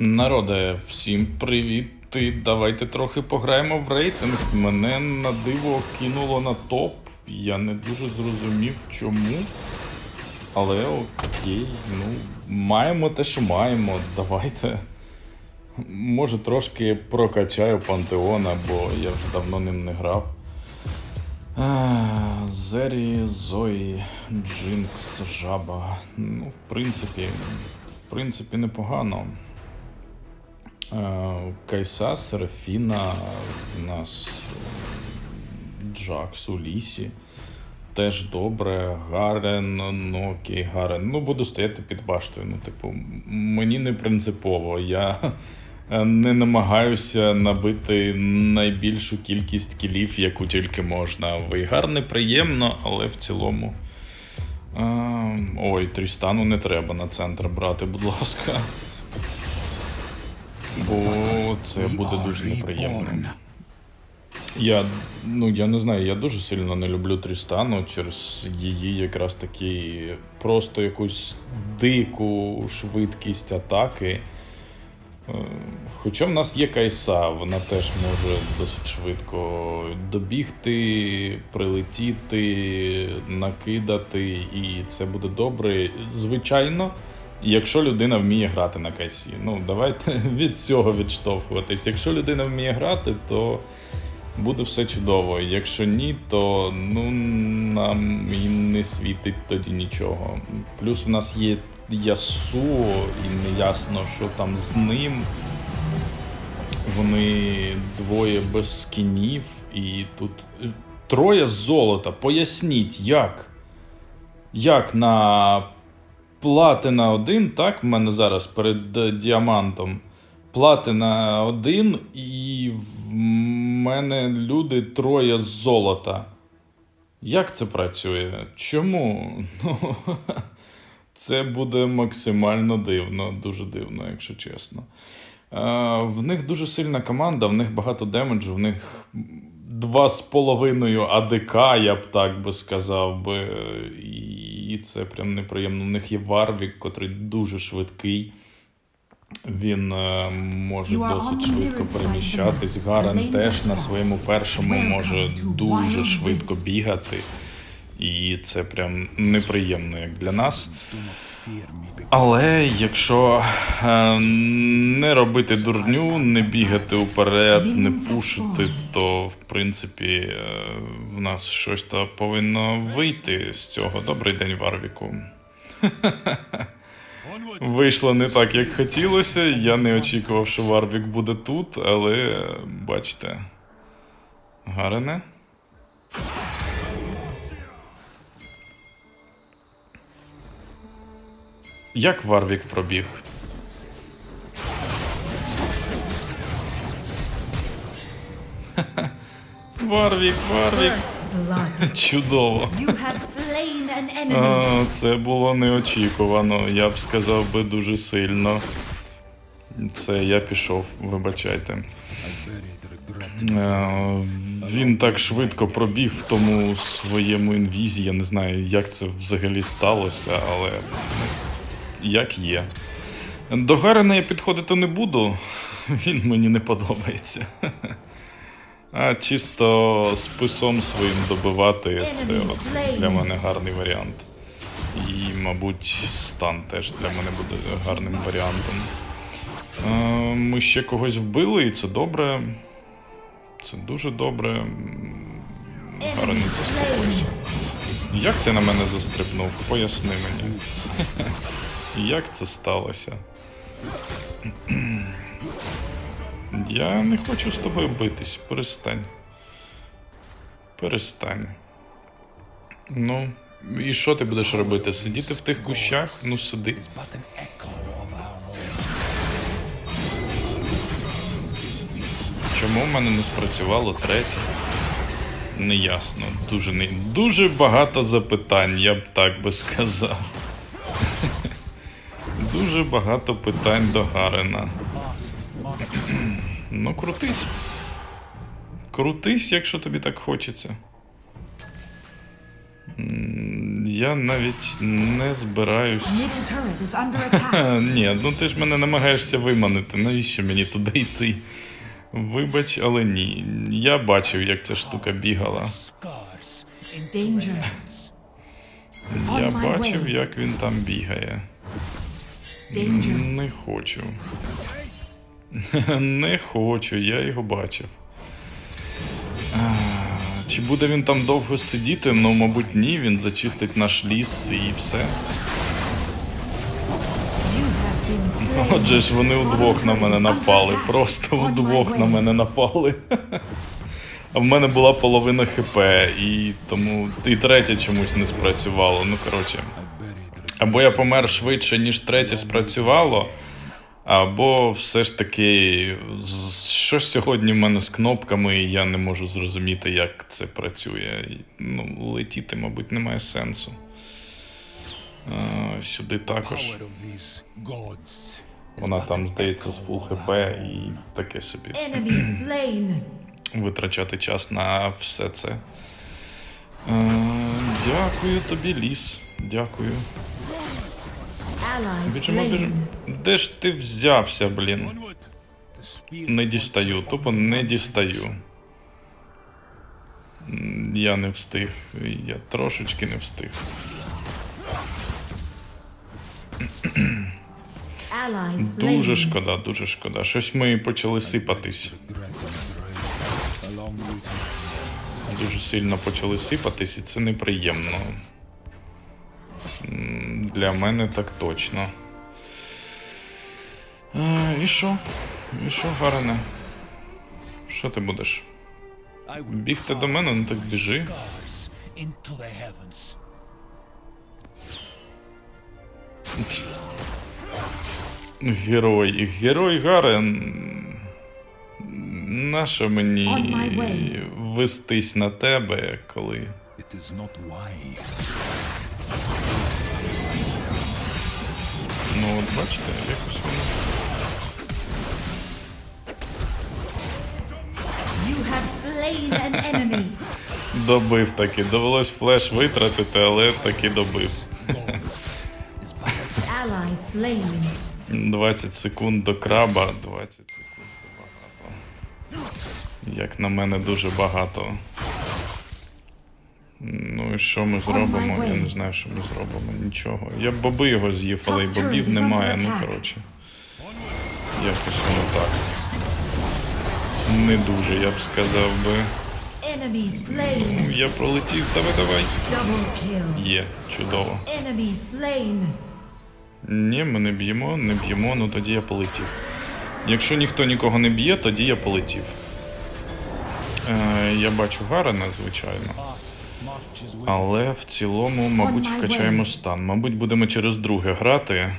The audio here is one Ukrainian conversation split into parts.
Народе, всім привіт. І Давайте трохи пограємо в рейтинг. Мене на диво кинуло на топ. Я не дуже зрозумів чому. Але окей, ну, маємо те, що маємо. Давайте. Може трошки прокачаю пантеона, бо я вже давно ним не грав. Зері, Зої, Джинкс, Жаба. Ну, в принципі, в принципі, непогано. Е, Кайса, Серафіна, в нас Джакс у лісі. Теж добре. Гарен, окей, Гарен. Ну, буду стояти під баштою. Ну, типу, мені не принципово. Я е, не намагаюся набити найбільшу кількість кілів, яку тільки можна. Вейгар неприємно, але в цілому. Е, Ой, Трістану не треба на центр брати, будь ласка. Бо це буде дуже неприємно. Я, ну, я не знаю, я дуже сильно не люблю Трістану через її якраз таки просто якусь дику швидкість атаки. Е, Хоча в нас є Кайса, вона теж може досить швидко добігти, прилетіти, накидати, і це буде добре. Звичайно, якщо людина вміє грати на Кайсі. Ну, давайте від цього відштовхуватись. Якщо людина вміє грати, то буде все чудово. Якщо ні, то ну, нам і не світить тоді нічого. Плюс у нас є Ясуо, і не ясно, що там з ним. Вони двоє без скінів, і тут е, троє золота. Поясніть, як? Як на платина 1, так, в мене зараз перед е, діамантом. Платина 1, і в мене люди троє з золота. Як це працює? Чому? Ну, це буде максимально дивно, дуже дивно, якщо чесно. Е, В них дуже сильна команда, в них багато демеджу, в них два з половиною АДК, я б так би сказав би. І це прям неприємно. В них є Варвік, котрий дуже швидкий. Він е, може досить швидко переміщатись. Гарен теж на своєму першому може дуже швидко бігати. І це прям неприємно як для нас. Але якщо е, не робити дурню, не бігати уперед, не пушити, то в принципі е, в нас щось то повинно вийти з цього. Добрий день, Варвіку. Вийшло не так, як хотілося. Я не очікував, що Варвік буде тут, але е, бачите. Гарене. Як Варвік пробіг? Варвік, Варвік. Чудово. А, це було неочікувано. Я б сказав би дуже сильно. Це я пішов, вибачайте. Е, Він так швидко пробіг в тому своєму інвізі. Я не знаю, як це взагалі сталося, але як є. До Гарена я підходити не буду. Він мені не подобається. А чисто списом своїм добивати це от для мене гарний варіант. І, мабуть, стан теж для мене буде гарним варіантом. Ми ще когось вбили, і це добре. Це дуже добре. М, Гарно заспокойся. Як ти на мене застрибнув? Поясни мені. Як це сталося? Я не хочу з тобою битись. Перестань. Перестань. Ну, і що ти будеш робити? Сидіти в тих кущах? Ну сиди. Чому в мене не спрацювало третє? Неясно. Дуже не... дуже багато запитань, я б так би сказав. Дуже багато питань до Гарена. Ну, крутись. Крутись, якщо тобі так хочеться. Я навіть не збираюсь. Ні, ну ти ж мене намагаєшся виманити. Навіщо мені туди йти? Вибач, але ні. Я бачив, як ця штука бігала. Я бачив, як він там бігає. Не хочу. Не хочу, я його бачив. Чи буде він там довго сидіти? Ну, мабуть, ні, він зачистить наш ліс і все. Отже ж вони удвох на мене напали. Просто удвох на мене напали. А в мене була половина ХП, і тому і третє чомусь не спрацювало. Ну, коротше. Або я помер швидше, ніж третє спрацювало, або все ж таки, з- щось сьогодні в мене з кнопками, і я не можу зрозуміти, як це працює. Ну, летіти, мабуть, немає сенсу. А, сюди також. Вона там, здається, з фул хп і таке собі. Витрачати час на все це. Е, дякую тобі, ліс. Дякую. Ally Біжимо, біжимо. slain. Де ж ти взявся, блін? Не дістаю, тупо не дістаю. Я не встиг. Я трошечки не встиг. Дуже шкода, дуже шкода. Щось ми почали сипатись. Дуже сильно почали сипатись, і це неприємно. Для мене так точно. А, і що? І що, Гарене? Що ти будеш? Бігти до мене, ну так біжи. Герой. Герой Гарен. Нащо мені вестись на тебе, коли. Ну, от бачите, якось воно. You have slain an enemy. Добив таки. Довелось флеш витратити, але таки добив. 20 секунд до краба. 20 секунд це багато. Як на мене, дуже багато. Ну і що ми зробимо? Я не знаю, що ми зробимо. Нічого. Я б боби його з'їв, але й бобів немає. Ну коротше. Якось воно так. Не дуже, я б сказав би. Enemy. Я пролетів, давай, давай. Є, чудово. Ні, ми не б'ємо, не б'ємо, ну тоді я полетів. Якщо ніхто нікого не б'є, тоді я полетів. Е, я бачу Гарена, звичайно. Але в цілому, мабуть, вкачаємо стан. Мабуть, будемо через друге грати.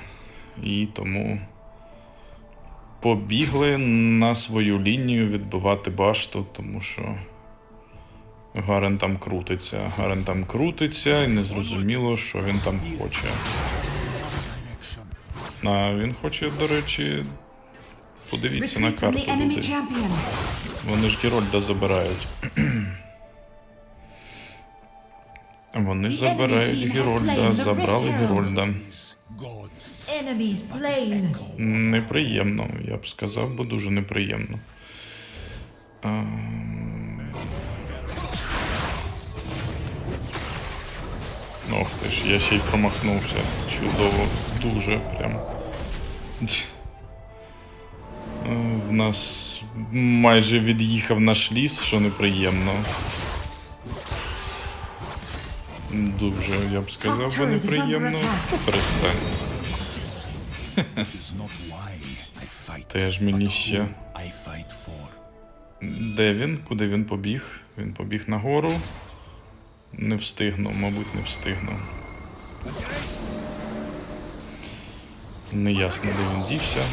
І тому побігли на свою лінію відбивати башту, тому що Гарен там крутиться. Гарен там крутиться, і незрозуміло, що він там хоче. А він хоче, до речі, подивіться на карту люди. Вони ж Герольда забирають. Вони забирають Герольда, забрали Герольда. Неприємно, я б сказав, бо дуже неприємно. Ем. Ох ти ж, я ще й промахнувся. Чудово, дуже прям. В нас майже від'їхав наш ліс, що неприємно. Дуже, я б сказав, under неприємно. Перестань. Теж мені ще. Де він? Куди він побіг? Він побіг нагору. Не встигну, мабуть, не встигну. Неясно, де він дівся.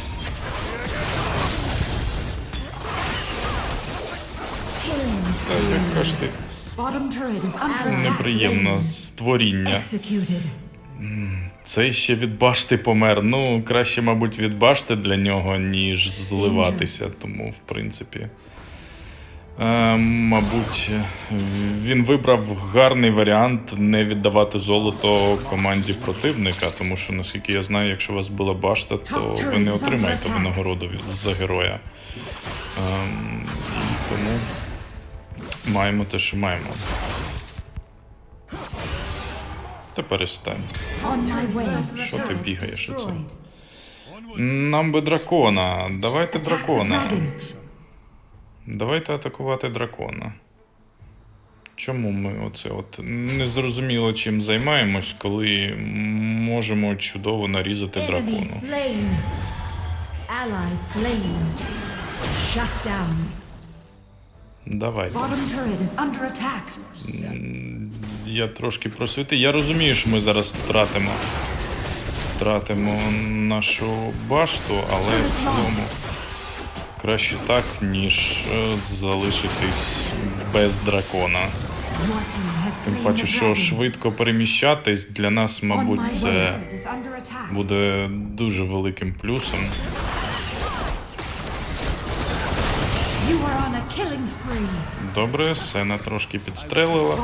Та яка ж ти Неприємна створіння. Цей ще від башти помер. Ну, краще, мабуть, від башти для нього, ніж зливатися. Тому, в принципі. Е, мабуть, він вибрав гарний варіант не віддавати золото команді противника, тому що, наскільки я знаю, якщо у вас була башта, то ви не отримаєте винагороду за героя. І тому маємо те, що маємо. Та перестань. Що ти бігаєш оце? Нам би дракона. Давайте дракона. Давайте атакувати дракона. Чому ми оце от не зрозуміло чим займаємось, коли можемо чудово нарізати дракону. Attack. Я трошки просвіти. Я розумію, що ми зараз втратимо. Втратимо нашу башту, але в цілому краще так, ніж е, залишитись без дракона. Тим паче, що швидко переміщатись для нас, мабуть, це буде дуже великим плюсом. Добре, Сена трошки підстрелила.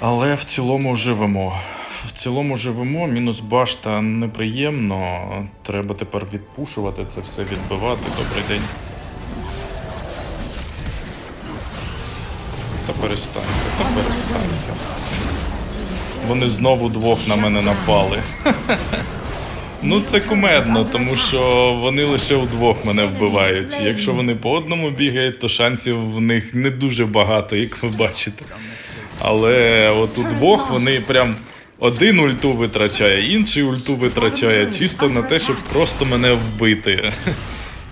Але в цілому живемо. В цілому живемо, мінус башта неприємно. Треба тепер відпушувати це все, відбивати. Добрий день. Та перестаньте, та перестаньте. Вони знову двох на мене напали. Ну це кумедно, тому що вони лише удвох мене вбивають. Якщо вони по одному бігають, то шансів в них не дуже багато, як ви бачите. Але от удвох вони прям один ульту витрачає, інший ульту витрачає, чисто на те, щоб просто мене вбити.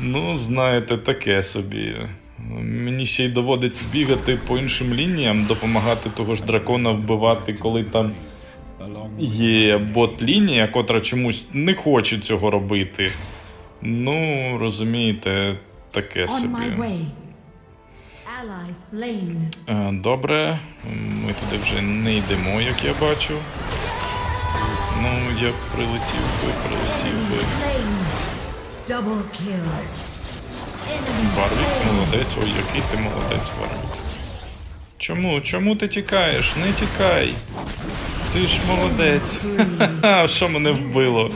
Ну, знаєте, таке собі. Мені ще й доводиться бігати по іншим лініям, допомагати того ж дракона вбивати, коли там є бот-лінія, котра чомусь не хоче цього робити. Ну, розумієте, таке собі. Е, Добре, ми туди вже не йдемо, як я бачу. Ну, я прилетів би, прилетів би. Варвік, молодець, ой, який ти молодець, Варвік. Чому? Чому ти тікаєш? Не тікай. Ти ж молодець. Що мене вбило?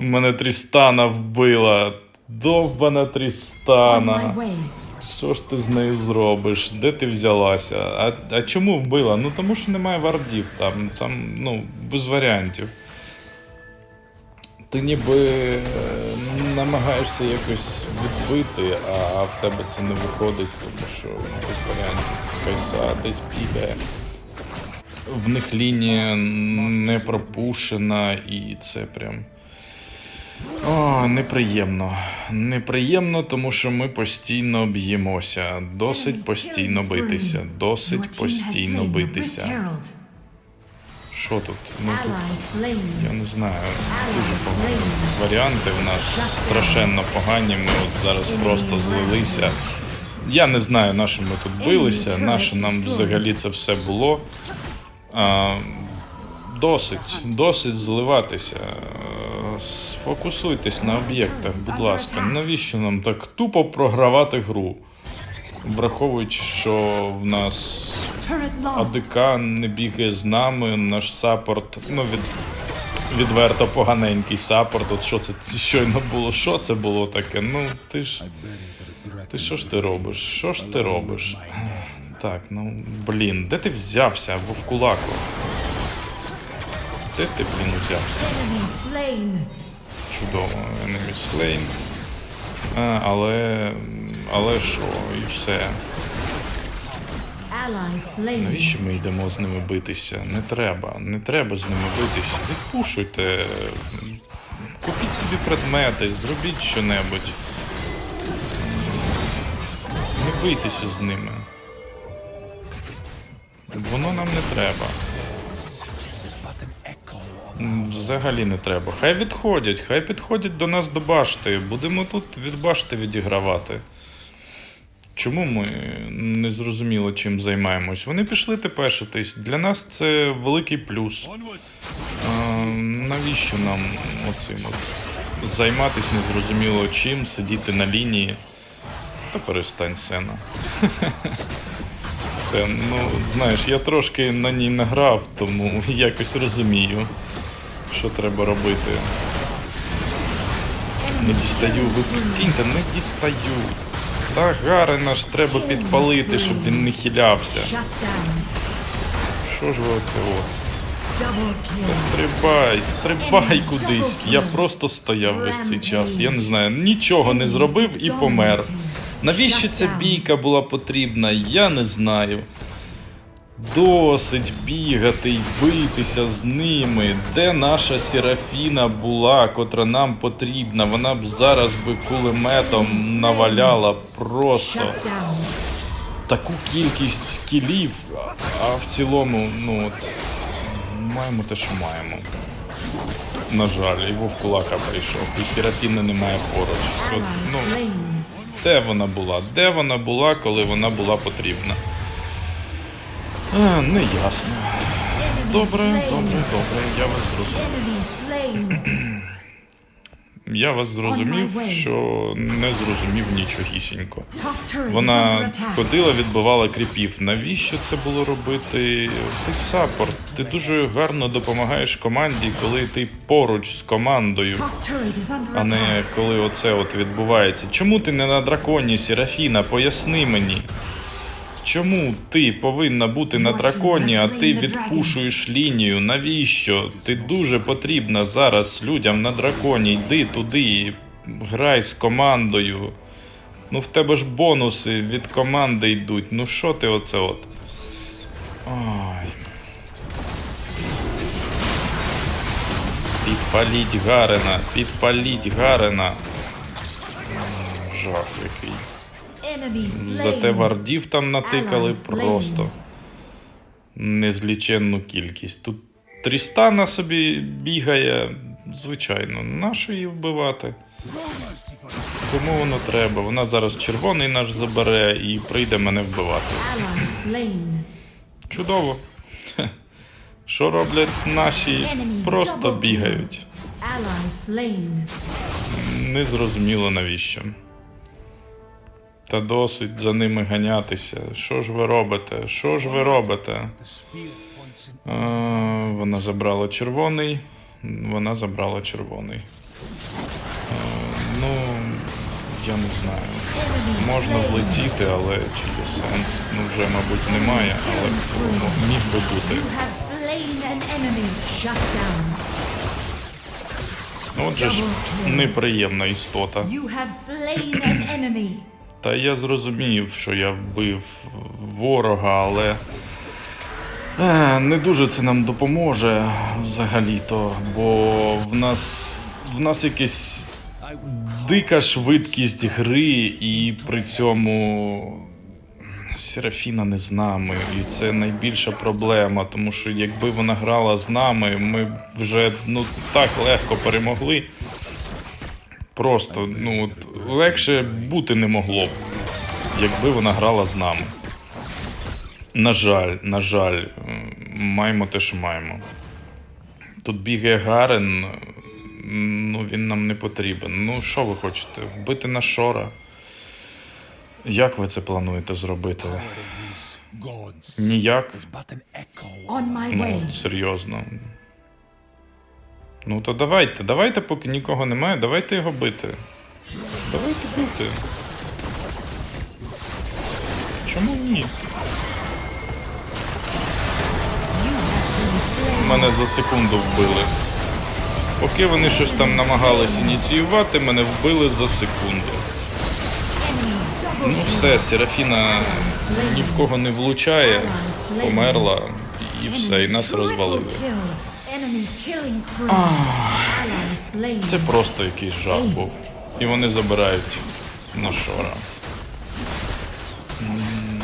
Мене Трістана вбила. Довбана Трістана. Що ж ти з нею зробиш? Де ти взялася? А, а чому вбила? Ну тому що немає вардів там. Там, ну, без варіантів. Ти ніби е, намагаєшся якось відбити, а в тебе це не виходить, тому що без варіантів. Кайса десь бігає. В них лінія не пропущена, і це прям. О, неприємно. Неприємно, тому що ми постійно б'ємося. Досить постійно битися. Досить постійно битися. Що тут? Ну тут я не знаю. Дуже погані варіанти в нас страшенно погані. Ми от зараз просто злилися. Я не знаю, на що ми тут билися, на що нам взагалі це все було. Досить, досить зливатися. Сфокусуйтесь на об'єктах, будь ласка. Навіщо нам так тупо програвати гру? Враховуючи, що в нас АДК не бігає з нами, наш саппорт, ну від, відверто поганенький саппорт. От що це щойно було? Що це було таке? Ну ти ж. Ти що ж ти робиш? Що ж ти робиш? Так, ну блін, де ти взявся, вовкулаку? Де ти, блін, взявся? Чудово, enemy slain. А, але. Але що, і все. Навіщо ми йдемо з ними битися? Не треба, не треба з ними битися. Відпушуйте. Купіть собі предмети, зробіть щонебудь. Не бийтеся з ними. Воно нам не треба. Взагалі не треба. Хай відходять, хай підходять до нас до башти. Будемо тут від башти відігравати. Чому ми не зрозуміло чим займаємось? Вони пішли тепешитись. Для нас це великий плюс. А, навіщо нам оцим от займатися незрозуміло чим, сидіти на лінії? Та перестань сена. Сен, ну, знаєш, я трошки на ній награв, тому якось розумію, що треба робити. Не дістаю, ви прикиньте, не дістаю. Та Гарена ж треба підпалити, щоб він не хилявся. Що ж ви оце от? Та стрибай, стрибай кудись. Я просто стояв весь цей час. Я не знаю, нічого не зробив і помер. Навіщо ця бійка була потрібна, я не знаю. Досить бігати й битися з ними. Де наша Серафіна була, котра нам потрібна? Вона б зараз би кулеметом наваляла просто таку кількість кілів, а в цілому, ну от, маємо те, що маємо. На жаль, і Вовкулака прийшов, і Серафіни немає поруч. От, ну. Де вона була? Де вона була, коли вона була потрібна? А, не ясно. Добре, добре, добре, я вас зрозумів. Я вас зрозумів, що не зрозумів нічогісінько. Вона ходила, відбивала кріпів. Навіщо це було робити? Ти саппорт, ти дуже гарно допомагаєш команді, коли ти поруч з командою, а не коли оце от відбувається. Чому ти не на драконі, Серафіна? Поясни мені. Чому ти повинна бути на драконі, а ти відпушуєш лінію? Навіщо? Ти дуже потрібна зараз людям на драконі. Йди туди, грай з командою. Ну в тебе ж бонуси від команди йдуть. Ну що ти оце от? Ой. Підпаліть Гарена, підпаліть Гарена. Жах який. Зате вардів там натикали просто незліченну кількість. Тут Трістана собі бігає, звичайно, нащо її вбивати? Кому воно треба? Вона зараз червоний наш забере і прийде мене вбивати. Чудово. Що роблять наші? Просто бігають. Незрозуміло навіщо. Та досить за ними ганятися. Що ж ви робите? Що ж ви робите? А, вона забрала червоний. Вона забрала червоний. А, ну, я не знаю. Можна влетіти, але чи є сенс? Ну вже, мабуть, немає, але в цілому міг би бути. Отже ж, неприємна істота. You have slain an enemy. Та я зрозумів, що я вбив ворога, але е, не дуже це нам допоможе взагалі-то, бо в нас в нас якась дика швидкість гри, і при цьому Серафіна не з нами. І це найбільша проблема, тому що якби вона грала з нами, ми вже ну так легко перемогли. Просто ну от легше бути не могло б, якби вона грала з нами. На жаль, на жаль, маємо те, що маємо. Тут бігає Гарен, ну він нам не потрібен. Ну, що ви хочете? Вбити на Шора? Як ви це плануєте зробити? Ніяк? Ну, серйозно. Ну то давайте, давайте, поки нікого немає, давайте його бити. Давайте бити. Чому ні? Мене за секунду вбили. Поки вони щось там намагались ініціювати, мене вбили за секунду. Ну все, Серафіна ні в кого не влучає, померла і все, і нас розвалили. Це просто якийсь жах був. І вони забирають на шора. М.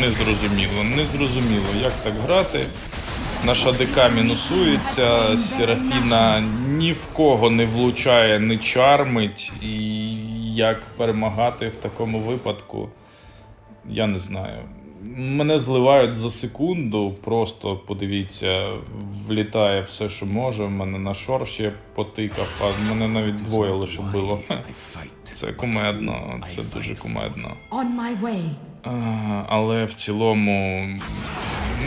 Незрозуміло, незрозуміло, як так грати. Наша ДК мінусується, Серафіна ні в кого не влучає, не чармить. І як перемагати в такому випадку, я не знаю. мене зливають за секунду, просто подивіться, влітає все, що може. Мене на шор ще потикав, а мене навіть двоє лише було. Це кумедно, це дуже кумедно. А, але в цілому,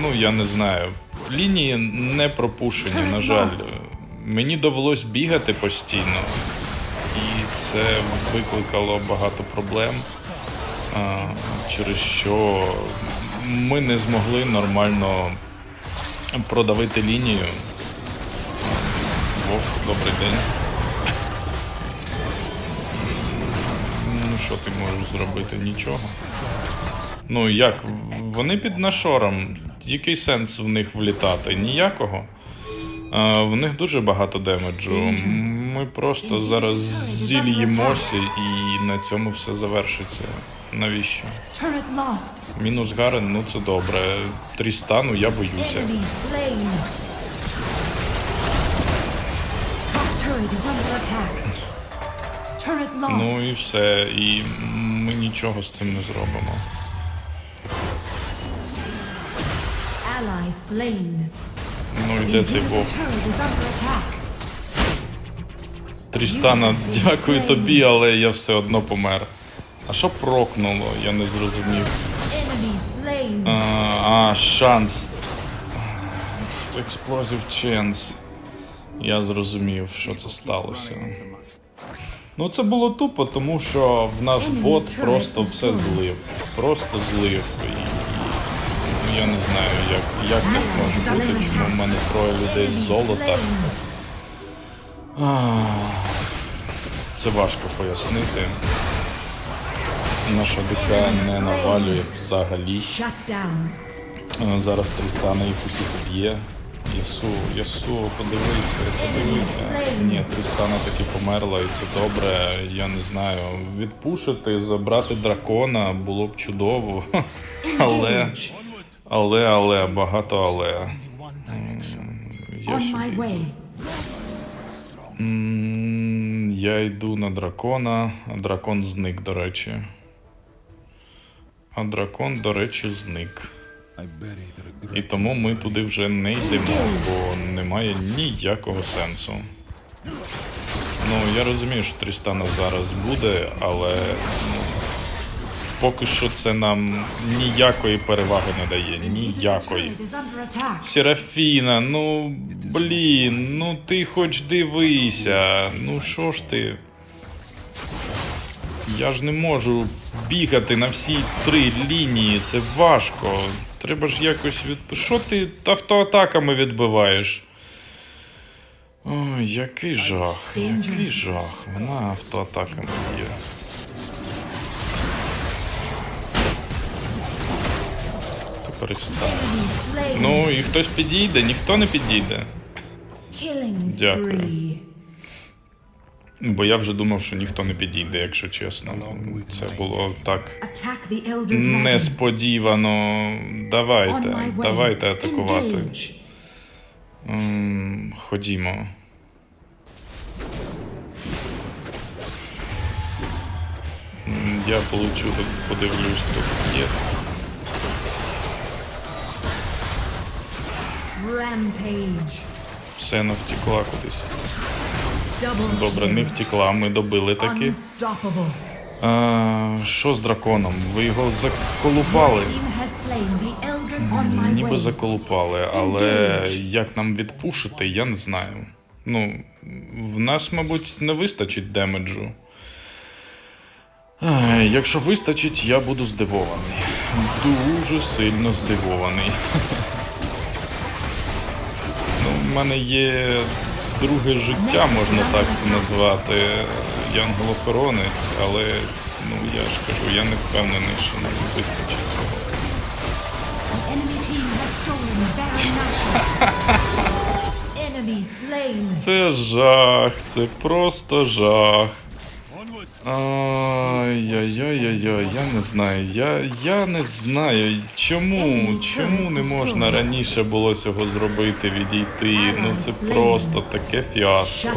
ну я не знаю. Лінії не пропущені, на жаль. Мені довелось бігати постійно, це викликало багато проблем, через що ми не змогли нормально продавити лінію. Вовк, добрий день. Ну, що ти можеш зробити? Нічого. Ну як, вони під нашором. Який сенс в них влітати? Ніякого. В них дуже багато демеджу. Ми просто зараз зільємося і на цьому все завершиться. Навіщо? Мінус Гарен, ну це добре. Трістану я боюся. Ну і все. І ми нічого з цим не зробимо. Ну і де цей вовк? Трістана, дякую тобі, але я все одно помер. А що прокнуло? Я не зрозумів. А, а шанс. Explosive chance. Я зрозумів, що це сталося. Ну, це було тупо, тому що в нас бот просто все злив. Просто злив. І, і я не знаю, як, як так може бути, чому в мене троє людей з золота. Це важко пояснити. Наша ДК не навалює взагалі. Е, Зараз Трістана їх усіх б'є. Ясу, Ясу, подивися, подивися. Ні, Трістана таки померла, і це добре. Я не знаю. Відпушити, забрати дракона було б чудово. Але, але, але, багато але. Я сюди. Я йду на дракона, а дракон зник, до речі. А дракон, до речі, зник. І тому ми туди вже не йдемо, бо немає ніякого сенсу. Ну, я розумію, що Трістана зараз буде, але поки що це нам ніякої переваги не дає. Ніякої. Серафіна, ну блін, ну ти хоч дивися. Ну що ж ти? Я ж не можу бігати на всі три лінії, це важко. Треба ж якось від. Що ти автоатаками відбиваєш? Ой, який жах, який жах. Вона автоатаками б'є. Slain. Ну і хтось підійде, ніхто не підійде. Дякую. Бо я вже думав, що ніхто не підійде, якщо чесно. Це було так несподівано. Давайте, давайте атакувати. Ходімо. Я получу, подивлюсь, тут є. Rampage. Сцена втекла кудись. Добре, не втекла, ми добили таки. А, що з драконом? Ви його заколупали. Ніби заколупали, але як нам відпушити, я не знаю. Ну, в нас, мабуть, не вистачить демеджу. Ай, Якщо вистачить, я буду здивований. Дуже сильно здивований. Мене є друге життя, можна так це назвати. Янгол-охоронець, але ну я ж кажу, я не впевнений, що нам вистачить цього. Це жах, це просто жах. Ай-яй-яй-яй, я не знаю. Я, я не знаю, чому, чому не можна раніше було цього зробити, відійти. Ну це просто таке фіаско.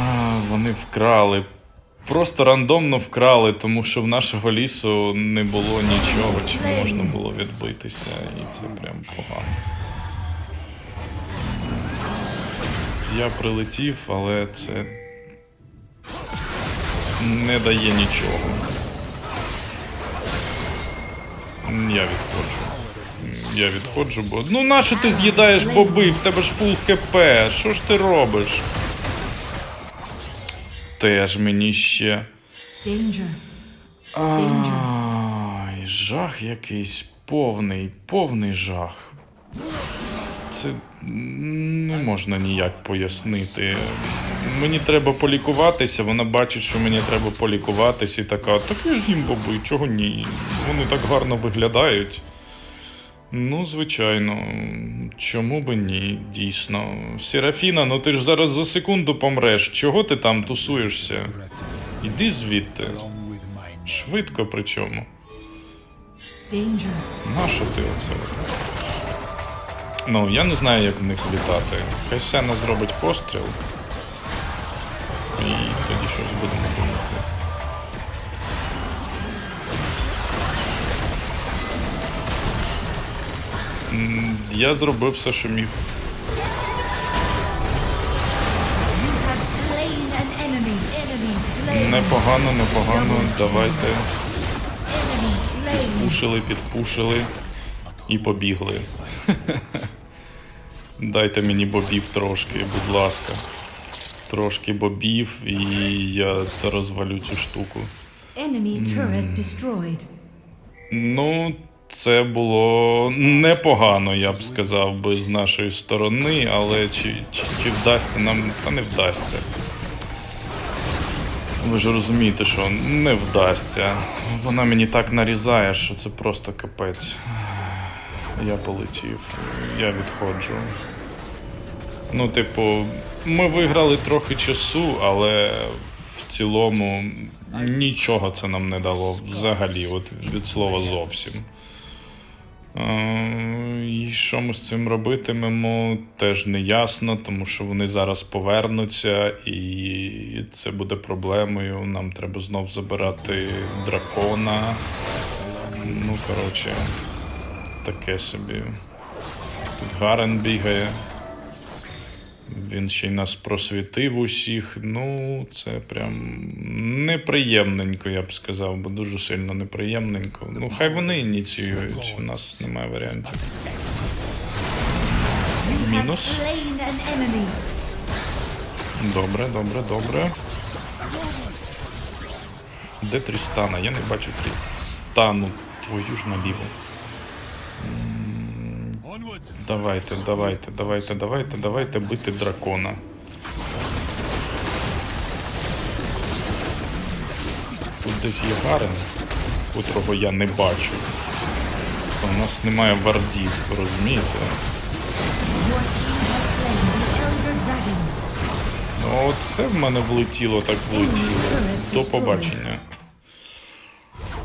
А, вони вкрали просто рандомно вкрали, тому що в нашого лісу не було нічого, чим можна було відбитися, і це прям погано. Я прилетів, але це не дає нічого. Я відходжу. Я відходжу, бо. Ну нащо ти з'їдаєш боби? В тебе ж фул хп. Що ж ти робиш? Теж мені ще. Ай, жах якийсь повний, повний жах. Це не можна ніяк пояснити. Мені треба полікуватися, вона бачить, що мені треба полікуватися, і така, так я з'їм боби, чого ні? Вони так гарно виглядають. Ну, звичайно, чому би ні, дійсно. Серафіна, ну ти ж зараз за секунду помреш. Чого ти там тусуєшся? Іди звідти. Швидко причому. Нащо ти оце? Ну, я не знаю, як в них літати. Хай Сена зробить постріл. І тоді щось будемо думати. Я зробив все, що міг. Непогано, непогано. Давайте. Enemy slain. Пушили, підпушили і побігли. Дайте мені бобів трошки, будь ласка. Трошки бобів, і я розвалю цю штуку. Enemy turret destroyed. Ну, це було непогано, я б сказав би, з нашої сторони, але чи, чи, чи вдасться нам, та не вдасться. Ви ж розумієте, що не вдасться. Вона мені так нарізає, що це просто капець. Я полетів, я відходжу. Ну, типу, ми виграли трохи часу, але в цілому нічого це нам не дало взагалі, от від слова зовсім. Е, І що ми з цим робитимемо, теж не ясно, тому що вони зараз повернуться, і це буде проблемою. Нам треба знов забирати дракона. Ну, коротше, таке собі. Тут Гарен бігає. Він ще й нас просвітив усіх. Ну, це прям неприємненько, я б сказав, бо дуже сильно неприємненько. Ну, хай вони ініціюють, у нас немає варіантів. Мінус. Добре, добре, добре. Де Трістана? Я не бачу Трістану. Твою ж наліво. Давайте, давайте, давайте, давайте, давайте бити дракона. Тут десь є Гарен, котрого я не бачу. У нас немає вардів, розумієте? Ну, от це в мене влетіло, так влетіло. До побачення.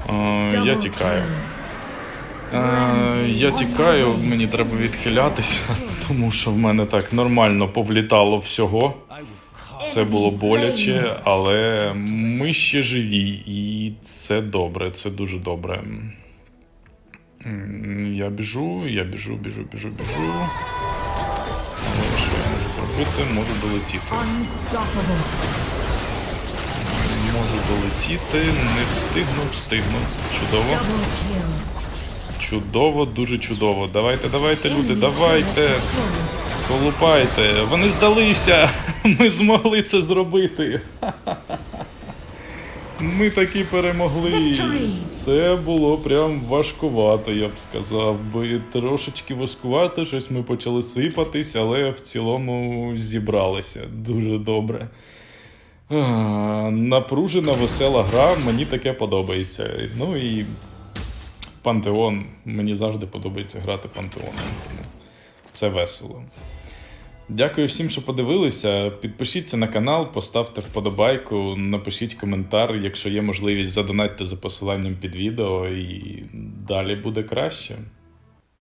Е, я тікаю. Е, я тікаю, мені треба відхилятися, тому що в мене так нормально повлітало всього. Це було боляче, але ми ще живі, і це добре, це дуже добре. Я біжу, я біжу, біжу, біжу, біжу. Що я можу зробити? Можу долетіти. Можу долетіти, не встигну, встигну. Чудово. Чудово, дуже чудово. Давайте, давайте, люди, давайте. Колупайте. Вони здалися. Ми змогли це зробити. Ми таки перемогли. Це було прям важкувато, я б сказав би. Трошечки важкувато, щось ми почали сипатись, але в цілому зібралися дуже добре. А, Напружена, весела гра, мені таке подобається. Ну і Пантеон. Мені завжди подобається грати пантеоном. Це весело. Дякую всім, що подивилися. Підпишіться на канал, поставте вподобайку, напишіть коментар, якщо є можливість, задонатьте за посиланням під відео, і далі буде краще.